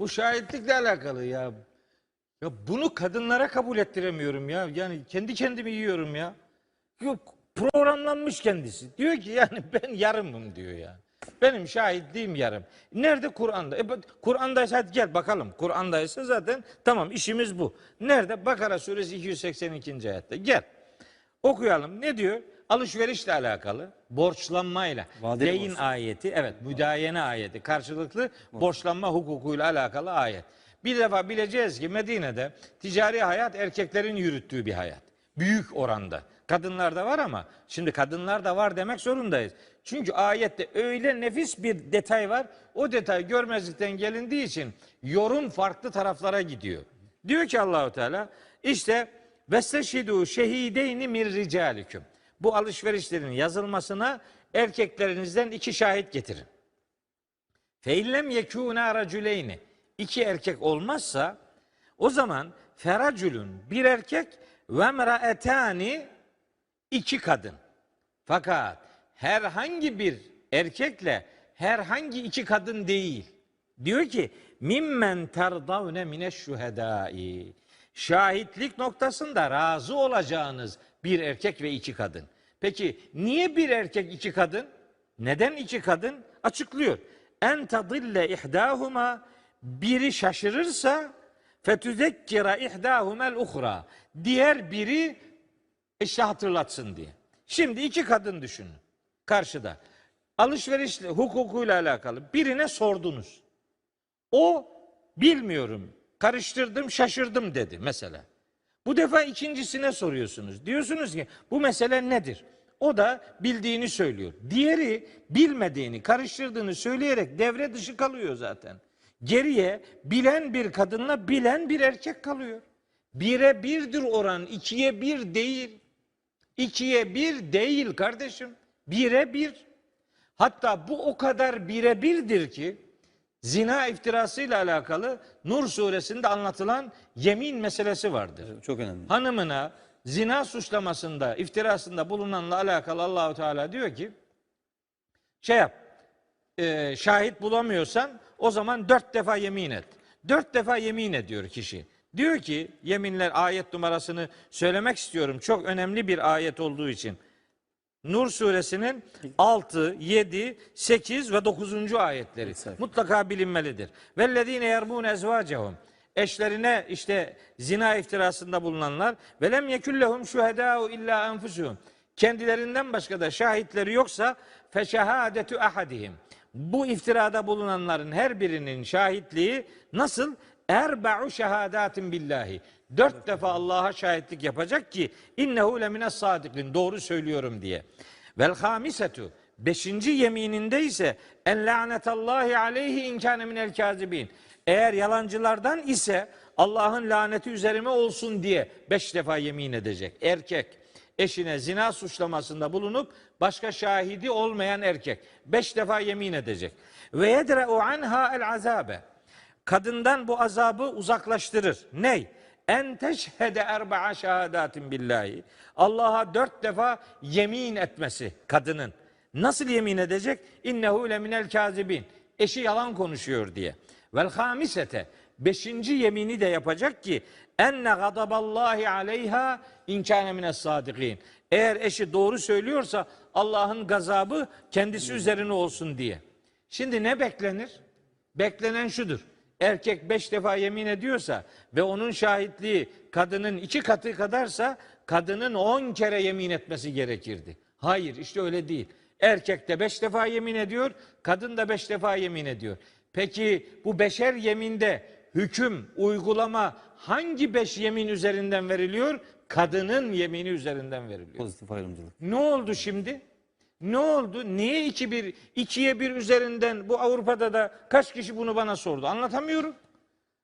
Bu şahitlikle alakalı ya. Ya bunu kadınlara kabul ettiremiyorum ya. Yani kendi kendimi yiyorum ya. Yok programlanmış kendisi. Diyor ki yani ben yarımım diyor ya. Benim şahitliğim yarım. Nerede Kur'an'da? E, Kur'an'daysa hadi gel bakalım. Kur'an'daysa zaten tamam işimiz bu. Nerede? Bakara suresi 282. ayette. Gel. Okuyalım. Ne diyor? Alışverişle alakalı, borçlanmayla, Vadeli deyin borç. ayeti, evet müdayene ayeti, karşılıklı borçlanma hukukuyla alakalı ayet. Bir defa bileceğiz ki Medine'de ticari hayat erkeklerin yürüttüğü bir hayat. Büyük oranda. Kadınlarda var ama şimdi kadınlarda var demek zorundayız. Çünkü ayette öyle nefis bir detay var. O detay görmezlikten gelindiği için yorum farklı taraflara gidiyor. Diyor ki Allahu Teala işte Vesteşhidu şehideyni mir ricalikum. Bu alışverişlerin yazılmasına erkeklerinizden iki şahit getirin. Feillem yekûnâ racüleyni. İki erkek olmazsa o zaman feracülün bir erkek ve mraetani iki kadın. Fakat herhangi bir erkekle herhangi iki kadın değil. Diyor ki mimmen terdavne mine şuhedai. Şahitlik noktasında razı olacağınız bir erkek ve iki kadın. Peki niye bir erkek iki kadın? Neden iki kadın? Açıklıyor. En tadille ihdahuma biri şaşırırsa fetüzekkira ihdahumel uhra. Diğer biri eşi hatırlatsın diye. Şimdi iki kadın düşünün karşıda. Alışveriş hukukuyla alakalı birine sordunuz. O bilmiyorum, karıştırdım, şaşırdım dedi mesela. Bu defa ikincisine soruyorsunuz. Diyorsunuz ki bu mesele nedir? O da bildiğini söylüyor. Diğeri bilmediğini, karıştırdığını söyleyerek devre dışı kalıyor zaten. Geriye bilen bir kadınla bilen bir erkek kalıyor. Bire birdir oran, ikiye bir değil. İkiye bir değil kardeşim. Bire bir. Hatta bu o kadar birebirdir ki zina iftirasıyla alakalı Nur suresinde anlatılan yemin meselesi vardır. Çok önemli. Hanımına zina suçlamasında, iftirasında bulunanla alakalı Allahu Teala diyor ki şey yap, e, şahit bulamıyorsan o zaman dört defa yemin et. Dört defa yemin ediyor kişi. Diyor ki yeminler ayet numarasını söylemek istiyorum. Çok önemli bir ayet olduğu için. Nur suresinin 6, 7, 8 ve 9. ayetleri. Mutlaka bilinmelidir. Vellezine yerbun ezvacehum eşlerine işte zina iftirasında bulunanlar ve lem yekullehum şuhedâ'u illa enfusuhum kendilerinden başka da şahitleri yoksa feşehadetu ahadihim. Bu iftirada bulunanların her birinin şahitliği nasıl erba'u şehadatin billahi dört defa Allah'a şahitlik yapacak ki innehu lemines sadikin doğru söylüyorum diye vel hamisetu beşinci yemininde ise en lanetallahi aleyhi in kâne minel kâzibin eğer yalancılardan ise Allah'ın laneti üzerime olsun diye beş defa yemin edecek. Erkek eşine zina suçlamasında bulunup başka şahidi olmayan erkek beş defa yemin edecek. Ve yedre'u anha el azabe. Kadından bu azabı uzaklaştırır. Ney? En teşhede erba'a şehadatin billahi. Allah'a dört defa yemin etmesi kadının. Nasıl yemin edecek? İnnehu leminel kazibin. Eşi yalan konuşuyor diye. Vel hamisete. Beşinci yemini de yapacak ki enne gadaballahi aleyha inkâne mines sadikin. Eğer eşi doğru söylüyorsa Allah'ın gazabı kendisi üzerine olsun diye. Şimdi ne beklenir? Beklenen şudur. Erkek beş defa yemin ediyorsa ve onun şahitliği kadının iki katı kadarsa kadının on kere yemin etmesi gerekirdi. Hayır işte öyle değil. Erkek de beş defa yemin ediyor, kadın da beş defa yemin ediyor. Peki bu beşer yeminde hüküm, uygulama hangi beş yemin üzerinden veriliyor? Kadının yemini üzerinden veriliyor. Pozitif ayrımcılık. Ne oldu şimdi? Ne oldu? Niye iki bir, ikiye bir üzerinden bu Avrupa'da da kaç kişi bunu bana sordu? Anlatamıyorum.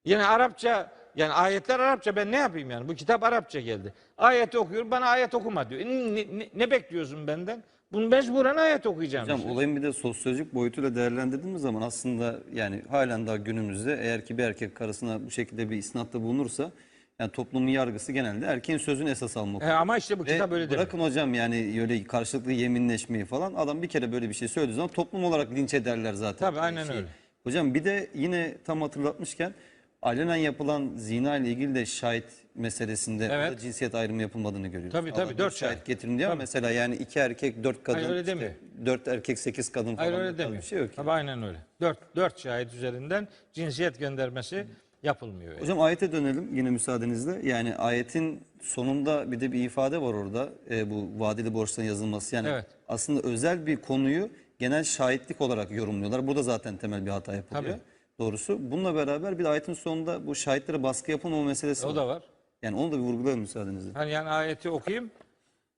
Yani Arapça, yani ayetler Arapça ben ne yapayım yani? Bu kitap Arapça geldi. Ayet okuyor, bana ayet okuma diyor. E, Ne, ne, ne bekliyorsun benden? Bunu mecburen ayet okuyacağım. Hocam işte. olayın bir de sosyolojik boyutuyla değerlendirdiğimiz zaman aslında yani halen daha günümüzde eğer ki bir erkek karısına bu şekilde bir isnatta bulunursa yani toplumun yargısı genelde erkeğin sözünü esas almak. E, ama işte bu Ve kitap öyle demiyor. bırakın hocam yani öyle karşılıklı yeminleşmeyi falan adam bir kere böyle bir şey söylediği zaman toplum olarak linç ederler zaten. Tabii, aynen Şey, öyle. Hocam bir de yine tam hatırlatmışken alenen yapılan zina ile ilgili de şahit meselesinde Evet. orada cinsiyet ayrımı yapılmadığını görüyoruz. Tabii, tabii, dört şahit getirin diyor ama mesela yani iki erkek dört kadın, Hayır, öyle işte demiyor. dört erkek sekiz kadın falan. Hayır öyle demiyor. Bir şey yok. Tabii aynen öyle. Dört, dört şahit üzerinden cinsiyet göndermesi yapılmıyor. yani. Hocam ayete dönelim yine müsaadenizle. Yani ayetin sonunda bir de bir ifade var orada. e, bu vadeli borçların yazılması. Yani Evet. aslında özel bir konuyu genel şahitlik olarak yorumluyorlar. Burada zaten temel bir hata yapılıyor. Tabii. Doğrusu. Bununla beraber bir de ayetin sonunda bu şahitlere baskı yapılmama meselesi O var. da var. Yani onu da bir vurgulayalım müsaadenizle. Hani yani ayeti okuyayım.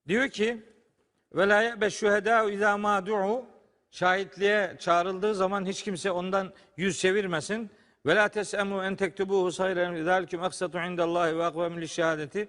Diyor ki ve la ye'be şuhedâ izâ mâ du'u şahitliğe çağrıldığı zaman hiç kimse ondan yüz çevirmesin. Ve la tes'emu en tektubuhu sayren zâliküm aksatu indallâhi ve akvemü şehadeti.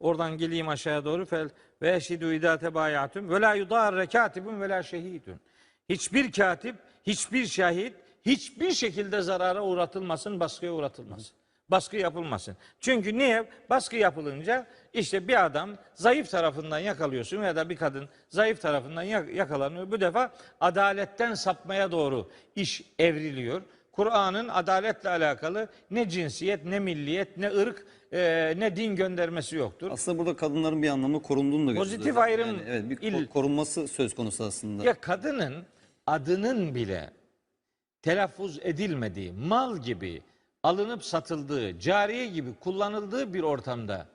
Oradan geleyim aşağıya doğru. Fel ve eşhidû idâ tebâyâtüm. Ve la yudârre kâtibun ve la şehîdun. Hiçbir katip, hiçbir şahit, hiçbir şekilde zarara uğratılmasın, baskıya uğratılmasın. Baskı yapılmasın. Çünkü niye? Baskı yapılınca işte bir adam zayıf tarafından yakalıyorsun ya da bir kadın zayıf tarafından yak- yakalanıyor. Bu defa adaletten sapmaya doğru iş evriliyor. Kur'an'ın adaletle alakalı ne cinsiyet, ne milliyet, ne ırk, e, ne din göndermesi yoktur. Aslında burada kadınların bir anlamda korunduğunu da Pozitif gösteriyor. ayrım Yani evet, bir il- korunması söz konusu aslında. Ya kadının adının bile telaffuz edilmediği, mal gibi alınıp satıldığı, cariye gibi kullanıldığı bir ortamda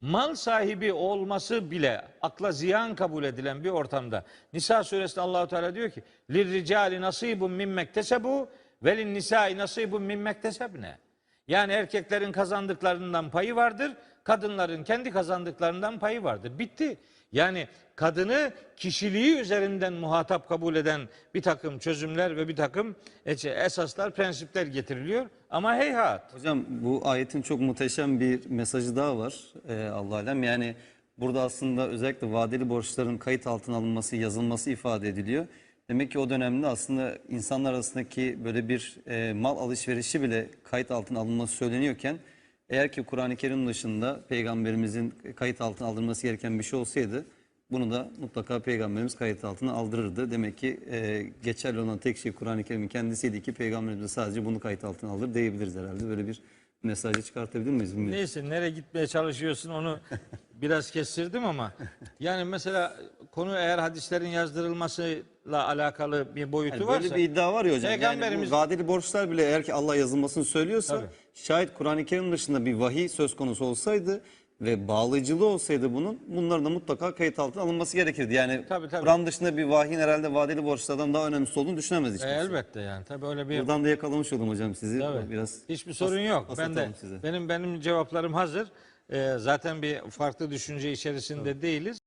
mal sahibi olması bile akla ziyan kabul edilen bir ortamda Nisa suresinde Allahu Teala diyor ki lirricali nasibun mimmektesebu velin nisai nasibun mimmektesebne. Yani erkeklerin kazandıklarından payı vardır, kadınların kendi kazandıklarından payı vardır. Bitti. Yani kadını kişiliği üzerinden muhatap kabul eden bir takım çözümler ve bir takım e, esaslar, prensipler getiriliyor. Ama heyhat. Hocam bu ayetin çok muhteşem bir mesajı daha var ee, Allah alem. Yani burada aslında özellikle vadeli borçların kayıt altına alınması, yazılması ifade ediliyor. Demek ki o dönemde aslında insanlar arasındaki böyle bir e, mal alışverişi bile kayıt altına alınması söyleniyorken eğer ki Kur'an-ı Kerim dışında peygamberimizin kayıt altına aldırması gereken bir şey olsaydı bunu da mutlaka peygamberimiz kayıt altına aldırırdı. Demek ki e, geçerli olan tek şey Kur'an-ı Kerim'in kendisiydi ki peygamberimiz sadece bunu kayıt altına alır diyebiliriz herhalde. Böyle bir mesajı çıkartabilir miyiz? Bilmiyorum. Neyse nereye gitmeye çalışıyorsun onu biraz kestirdim ama yani mesela konu eğer hadislerin yazdırılmasıyla alakalı bir boyutu Yani varsa böyle bir iddia var ya hocam. Yani Peygamberimiz- bu vadeli borçlar bile eğer ki Allah yazılmasını söylüyorsa Tabii. şayet Kur'an-ı Kerim dışında bir vahiy söz konusu olsaydı ve bağlayıcılığı olsaydı bunun bunların da mutlaka kayıt altına alınması gerekirdi. Yani Tabii, tabii. Kur'an dışında bir vahyin herhalde vadeli borçlardan daha önemlisi olduğunu düşünemez hiç E, kimse. elbette yani tabii öyle bir Buradan da yakalamış oldum hocam sizi. Tabii. Biraz hiçbir sorun pas- yok. Ben de size. benim benim cevaplarım hazır. Ee, zaten bir farklı düşünce içerisinde değiliz.